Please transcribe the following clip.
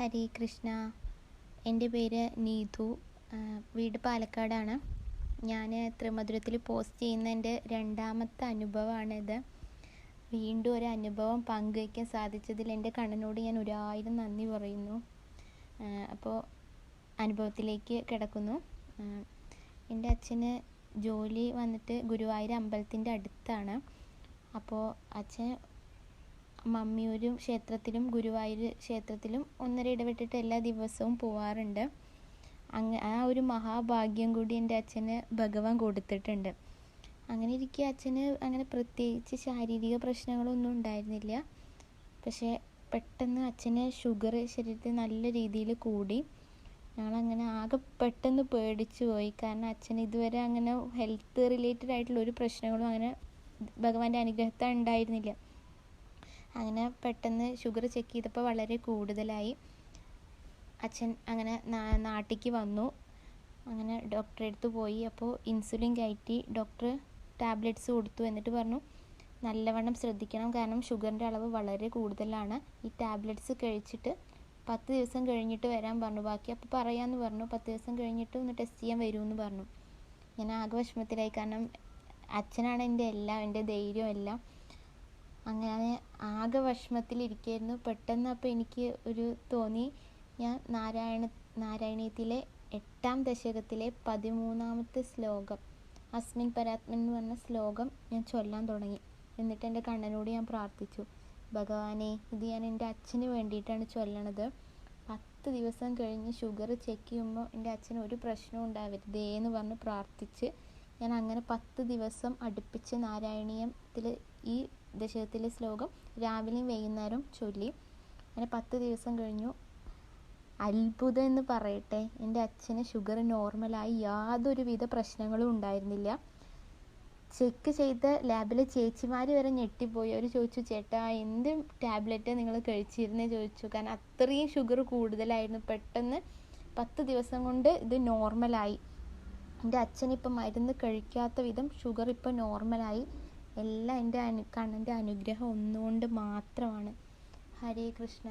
ഹരേ കൃഷ്ണ എന്റെ പേര് നീതു വീട് പാലക്കാടാണ്. ഞാൻ ത്രിമധുരത്തിൽ പോസ്റ്റ് ചെയ്യുന്ന എന്റെ രണ്ടാമത്തെ അനുഭവമാണിത്. വീണ്ടും ഒരു അനുഭവം പങ്കുവയ്ക്കാൻ സാധിച്ചതിൽ എന്റെ കണ്ണനോട് ഞാൻ ഒരായിരം നന്ദി പറയുന്നു. അപ്പോൾ അനുഭവത്തിലേക്ക് കിടക്കുന്നു. എന്റെ അച്ഛന് ജോലി വന്നിട്ട് ഗുരുവായൂർ അമ്പലത്തിന്റെ അടുത്താണ്. അപ്പോൾ അച്ഛൻ മമ്മിയൂരും ക്ഷേത്രത്തിലും ഗുരുവായൂർ ക്ഷേത്രത്തിലും ഒന്നര ഇടവിട്ടിട്ട് എല്ലാ ദിവസവും പോവാറുണ്ട്. അങ്ങ ആ ഒരു മഹാഭാഗ്യം കൂടി എന്റെ അച്ഛന് ഭഗവാൻ കൊടുത്തിട്ടുണ്ട്. അങ്ങനെ ഇരിക്കെ അച്ഛന് അങ്ങനെ പ്രത്യേകിച്ച് ശാരീരിക പ്രശ്നങ്ങളൊന്നും ഉണ്ടായിരുന്നില്ല. പക്ഷേ പെട്ടെന്ന് അച്ഛന് ഷുഗർ ശരീരത്തിൽ നല്ല രീതിയിൽ കൂടി. ഞങ്ങളങ്ങനെ ആകെ പെട്ടെന്ന് പേടിച്ചു പോയി. കാരണം അച്ഛൻ ഇതുവരെ അങ്ങനെ ഹെൽത്ത് റിലേറ്റഡ് ആയിട്ടുള്ള ഒരു പ്രശ്നങ്ങളും അങ്ങനെ ഭഗവാന്റെ അനുഗ്രഹത്താൽ ഉണ്ടായിരുന്നില്ല. അങ്ങനെ പെട്ടെന്ന് ഷുഗർ ചെക്ക് ചെയ്തപ്പോൾ വളരെ കൂടുതലായി. അച്ഛൻ അങ്ങനെ നാട്ടിക്ക് വന്നു. അങ്ങനെ ഡോക്ടറെ അടുത്ത് പോയി. അപ്പോൾ ഇൻസുലിൻ കയറ്റി ഡോക്ടർ ടാബ്ലറ്റ്സ് കൊടുത്തു എന്നിട്ട് പറഞ്ഞു നല്ലവണ്ണം ശ്രദ്ധിക്കണം. കാരണം ഷുഗറിന്റെ അളവ് വളരെ കൂടുതലാണ്. ഈ ടാബ്ലറ്റ്സ് കഴിച്ചിട്ട് പത്ത് ദിവസം കഴിഞ്ഞിട്ട് വരാൻ പറഞ്ഞു. ബാക്കി അപ്പോൾ പറയാമെന്ന് പറഞ്ഞു. പത്ത് ദിവസം കഴിഞ്ഞിട്ട് ഒന്ന് ടെസ്റ്റ് ചെയ്യാൻ വരുമെന്ന് പറഞ്ഞു. ഞാൻ ആകെ വിഷമത്തിലായി. കാരണം അച്ഛനാണ് എന്റെ എല്ലാം എന്റെ ധൈര്യം എല്ലാം. അങ്ങനെ ആകെ വിഷമത്തിലിരിക്കുകയായിരുന്നു പെട്ടെന്ന് അപ്പോൾ എനിക്ക് ഒരു തോന്നി. ഞാൻ നാരായണ നാരായണീയത്തിലെ എട്ടാം ദശകത്തിലെ പതിമൂന്നാമത്തെ ശ്ലോകം അസ്മിൻ പരാത്മൻ എന്ന് പറഞ്ഞ ശ്ലോകം ഞാൻ ചൊല്ലാൻ തുടങ്ങി. എന്നിട്ട് എന്റെ കണ്ണനോട് ഞാൻ പ്രാർത്ഥിച്ചു. ഭഗവാനെ ഇത് ഞാൻ എന്റെ അച്ഛന് വേണ്ടിയിട്ടാണ് ചൊല്ലണത്. പത്ത് ദിവസം കഴിഞ്ഞ് ഷുഗർ ചെക്ക് ചെയ്യുമ്പോൾ എന്റെ അച്ഛന് ഒരു പ്രശ്നവും ഉണ്ടാവരുതേ എന്ന് പറഞ്ഞ് പ്രാർത്ഥിച്ച് ഞാൻ അങ്ങനെ പത്ത് ദിവസം അടുപ്പിച്ച് നാരായണീയത്തിൽ ഈ ദശകത്തിലെ ശ്ലോകം രാവിലെയും വൈകുന്നേരവും ചൊല്ലി. അങ്ങനെ പത്ത് ദിവസം കഴിഞ്ഞു. അത്ഭുതം എന്ന് പറയട്ടെ. എന്റെ അച്ഛന് ഷുഗർ നോർമലായി യാതൊരുവിധ പ്രശ്നങ്ങളും ഉണ്ടായിരുന്നില്ല. ചെക്ക് ചെയ്ത ലാബിലെ ചേച്ചിമാർ വരെ ഞെട്ടിപ്പോയി. അവർ ചോദിച്ചു ചേട്ടാ എന്ത് ടാബ്ലറ്റ് നിങ്ങൾ കഴിച്ചിരുന്നേ? ചോദിച്ചു. കാരണം അത്രയും ഷുഗർ കൂടുതലായിരുന്നു. പെട്ടെന്ന് പത്ത് ദിവസം കൊണ്ട് ഇത് നോർമലായി. എന്റെ അച്ഛൻ ഇപ്പം മരുന്ന് കഴിക്കാത്ത വിധം ഷുഗർ ഇപ്പം നോർമലായി എല്ലാം എന്റെ അനു കണ്ണന്റെ അനുഗ്രഹം ഒന്നുകൊണ്ട് മാത്രമാണ്. ഹരേ കൃഷ്ണ.